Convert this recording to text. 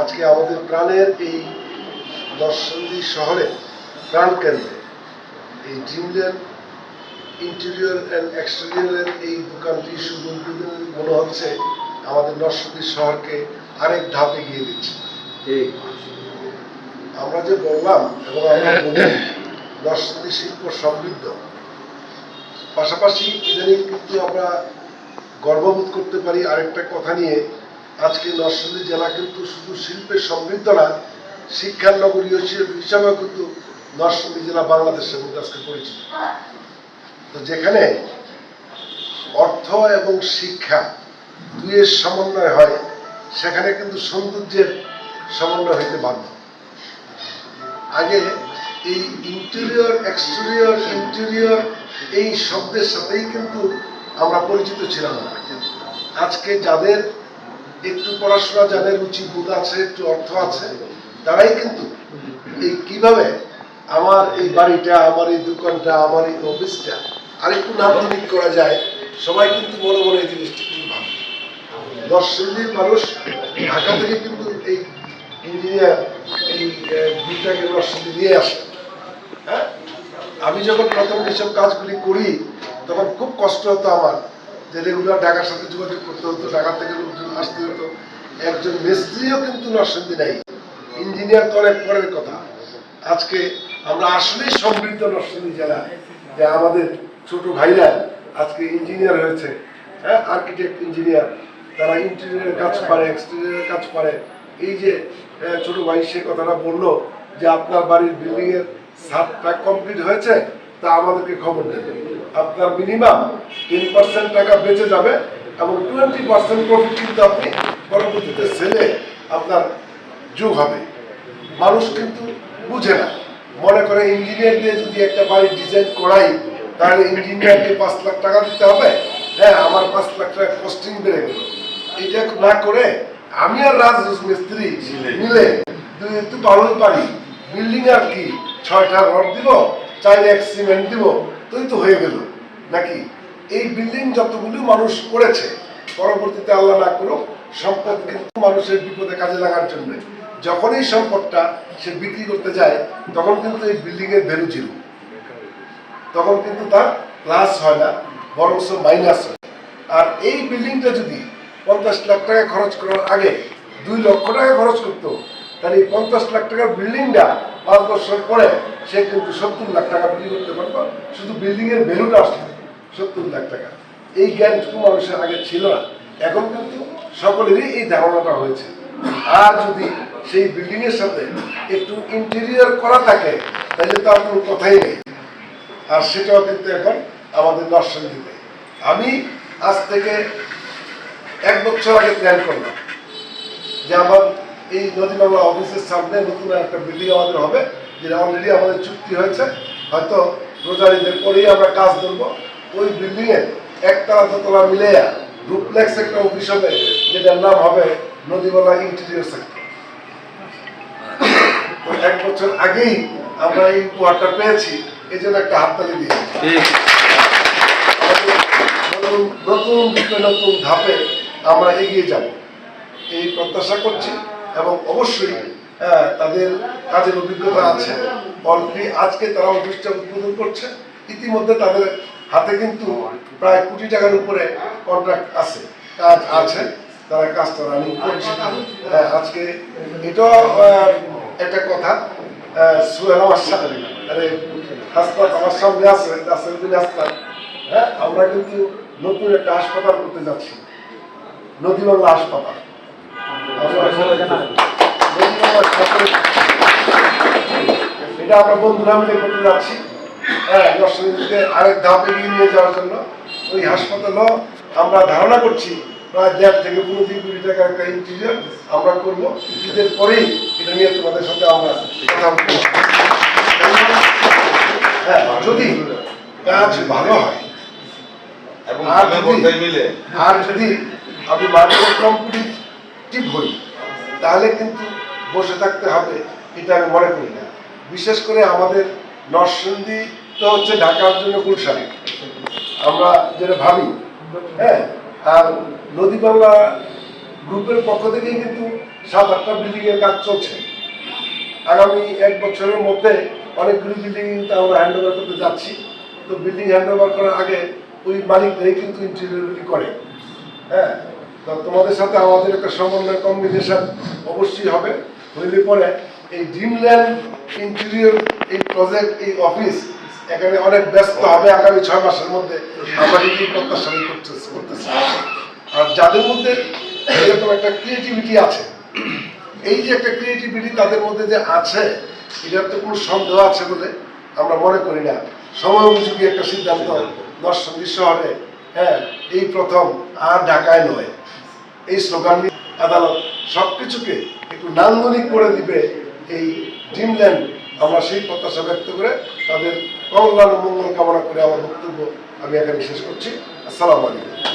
আজকে আমাদের প্রাণের এই দর্শনদী শহরে প্রাণ কেন্দ্রে এই ড্রিমল্যান্ড ইন্টেরিয়র অ্যান্ড এক্সটেরিয়রের এই দোকানটি শুধু মনে হচ্ছে আমাদের নরসিংদী শহরকে আরেক ধাপ এগিয়ে দিচ্ছে। আমরা যে বললাম এবং আমরা নরসিংদী শিল্প সমৃদ্ধ। পাশাপাশি ইদানিং কিন্তু আমরা গর্ববোধ করতে পারি আরেকটা কথা নিয়ে আজকে নরসিংদী জেলা কিন্তু শুধু শিল্পের সমৃদ্ধ না শিক্ষার নগরী হিসাবেও কিন্তু নরসিংদী জেলা বাংলাদেশের মধ্যে আজকে পরিচিত। তো যেখানে অর্থ এবং শিক্ষা দুইয়ের সমন্বয় হয়, সেখানে কিন্তু সৌন্দর্যের সমন্বয় হইতে বাধ্য। আগে এই ইন্টেরিয়র এক্সটেরিয়র ইন্টেরিয়র এই শব্দের সাথেই কিন্তু আমরা পরিচিত ছিলাম না। আজকে যাদের একটু পড়াশোনা যাদের রুচি বোধ আছে, একটু অর্থ আছে, তারাই কিন্তু এই কীভাবে আমার এই বাড়িটা, আমার এই দোকানটা, আমার এই অফিসটা আরেকটু নান্দনিক করা যায়, সবাই কিন্তু মনে মনে এই জিনিসটি কিন্তু ভাবে। দর্শনীর মানুষ, ঢাকা থেকে কিন্তু এই ইঞ্জিনিয়ার এই দশ দর্শনী নিয়ে আসে। হ্যাঁ? আমি যখন প্রথম এইসব কাজগুলি করি, তখন খুব কষ্ট হতো আমার। যে রেগুলার ঢাকার সাথে যোগাযোগ করতে হতো, ঢাকা থেকে লোকজন আসতে হতো। একজন মিস্ত্রিও কিন্তু নরসিংদী নাই। ইঞ্জিনিয়ার তো অনেক পরের কথা। আজকে আমরা আসলেই সমৃদ্ধ নরসিংদী জেলা, যে আমাদের ছোট ভাইরা আজকে ইঞ্জিনিয়ার হয়েছে হ্যাঁ আর্কিটেক্ট ইঞ্জিনিয়ার তারা ইন্টেরিয়রের কাজ পারে এক্সটেরিয়রের কাজ পারে এই যে ছোট ভাই সে কথাটা বলল যে, আপনার বাড়ির বিল্ডিং এর ছাদটা কমপ্লিট হয়েছে, তা আমাদেরকে খবর দেবে আপনার মিনিমাম টেন পার্সেন্ট টাকা বেঁচে যাবে এবং টোয়েন্টি পার্সেন্ট প্রফিট কিন্তু আপনি পরবর্তীতে সেলে আপনার যোগ হবে। মানুষ কিন্তু বুঝে না। মনে করে ইঞ্জিনিয়ার দিয়ে যদি একটা বাড়ি ডিজাইন করাই তাহলে ইঞ্জিনিয়ারকে পাঁচ লাখ টাকা দিতে হবে? হ্যাঁ আমার পাঁচ লাখ টাকা কস্টিং বেড়ে গেল। এটা না করে আমি আর রাজ মিস্ত্রি মিলে। একটু ভালোই পারি। বিল্ডিং আর কি ছয়টা রড দিব চার এক সিমেন্ট দিব। তুই তো হয়ে গেল। নাকি এই বিল্ডিং যতগুলো মানুষ করেছে, পরবর্তীতে আল্লাহ না করো সম্পদ কিন্তু মানুষের বিপদে কাজে লাগার জন্য। যখন এই সম্পদটা সে বিক্রি করতে যায়, তখন কিন্তু এই বিল্ডিং এর ভ্যালু জিরো তখন কিন্তু তার প্লাস হয় না, বরং মাইনাস হয়। আর এই বিল্ডিংটা যদি পঞ্চাশ লাখ টাকা খরচ করার আগে দুই লক্ষ টাকা খরচ করতো, তাহলে এই পঞ্চাশ লাখ টাকার বিল্ডিংটা বছর পরে সে কিন্তু সত্তর লাখ টাকা বিক্রি করতে পারতো শুধু বিল্ডিং এর ভ্যালুটা আসতো সত্তর লাখ টাকা। এই জ্ঞানটুকু মানুষের আগে ছিল না। এখন কিন্তু সকলেরই এই ধারণাটা হয়েছে। আর যদি সেই বিল্ডিং এর সাথে একটু ইন্টেরিয়র করা থাকে, তাহলে তো আর কোনো কথাই নেই। আর সেটাও কিন্তু এখন আমাদের দর্শন দিতে আমি আজ থেকে এক বছর আগে প্ল্যান করলাম যে আমার এই নদী বাংলা অফিসের সামনে নতুন একটা বিল্ডিং আমাদের হবে যেটা অলরেডি আমাদের চুক্তি হয়েছে। হয়তো রোজারিদের পরেই আমরা কাজ ধরবো। ওই বিল্ডিংয়ে একতলা দোতলা মিলে ডুপ্লেক্স একটা অফিস হবে যেটার নাম হবে নদীবালা ইন্টেরিয়র সেক্টর এক বছর আগেই আমরা এই উপহারটা পেয়েছি এই জন্য একটা হাততালি দিয়ে। নতুন নতুন ধাপে আমরা এগিয়ে যাব। এই প্রত্যাশা করছি। এবং অবশ্যই তাদের কাজের অভিজ্ঞতা আছে। অলরেডি আজকে তারা অফিসটা উদ্বোধন করছে। ইতিমধ্যে তাদের হাতে কিন্তু প্রায় কোটি টাকার উপরে কন্ট্রাক্ট আছে, কাজ আছে। তারা কাজটা রানিং করছে। আজকে এটাও একটা কথা। সোহেল আমার সাথে আরে, হাসপাতাল আমার সামনে আছে নাসিরুদ্দিন হাসপাতাল। হ্যাঁ আমরা কিন্তু নতুন একটা হাসপাতাল করতে যাচ্ছি। নদী বাংলা হাসপাতাল। এটা আমরা বন্ধুরা মিলে করতে যাচ্ছি। হ্যাঁ দর্শকদেরকে আরেক ধাপ এগিয়ে নিয়ে যাওয়ার জন্য ওই হাসপাতালও আমরা ধারণা করছি প্রায় দেড় থেকে পনেরো কোটি টাকার একটা ইন্টেরিয়র আমরা করব। ঈদের পরেই এটা নিয়ে তোমাদের সাথে আমরা কথা বলব। হ্যাঁ যদি কাজ ভালো হয় এবং আর যদি- আর যদি আমি মার্কেট কম্পিটিটিভ হই তাহলে কিন্তু বসে থাকতে হবে, এটা আমি মনে করি না। বিশেষ করে আমাদের নরসিংদী তো হচ্ছে ঢাকার জন্য গুলশান। আমরা যেটা ভাবি হ্যাঁ আর নদী বাংলা গ্রুপের পক্ষ থেকেই কিন্তু সাত আটটা বিল্ডিং এর কাজ চলছে। আগামী এক বছরের মধ্যে অনেকগুলি বিল্ডিং কিন্তু আমরা হ্যান্ড ওভার করতে যাচ্ছি। তো বিল্ডিং হ্যান্ড ওভার করার আগে ওই মালিকরাই কিন্তু ইন্টেরিয়রগুলি করে। হ্যাঁ তোমাদের সাথে আমাদের একটা সমন্বয় কম্বিনেশন অবশ্যই হবে। হইলে পরে এই ড্রিমল্যান্ড ইন্টেরিয়র এই প্রজেক্ট এই অফিস এখানে অনেক ব্যস্ত হবে আগামী ছয় মাসের মধ্যে। আমরা প্রত্যাশা করতেছি আর যাদের মধ্যে এরকম একটা ক্রিয়েটিভিটি আছে, এই যে একটা ক্রিয়েটিভিটি তাদের মধ্যে যে আছে, এটার তো কোনো সন্দেহ আছে বলে আমরা মনে করি না। সময় উপযোগী একটা সিদ্ধান্ত নরসিংদী শহরে হ্যাঁ এই প্রথম আর ঢাকায় নয়। এই স্লোগান আদালত আদালত সবকিছুকে একটু নান্দনিক করে দিবে এই ড্রিমল্যান্ড আমরা সেই প্রত্যাশা ব্যক্ত করে তাদের কল্যাণ মঙ্গল কামনা করে আমার বক্তব্য আমি এখানে শেষ করছি। আসসালামু আলাইকুম।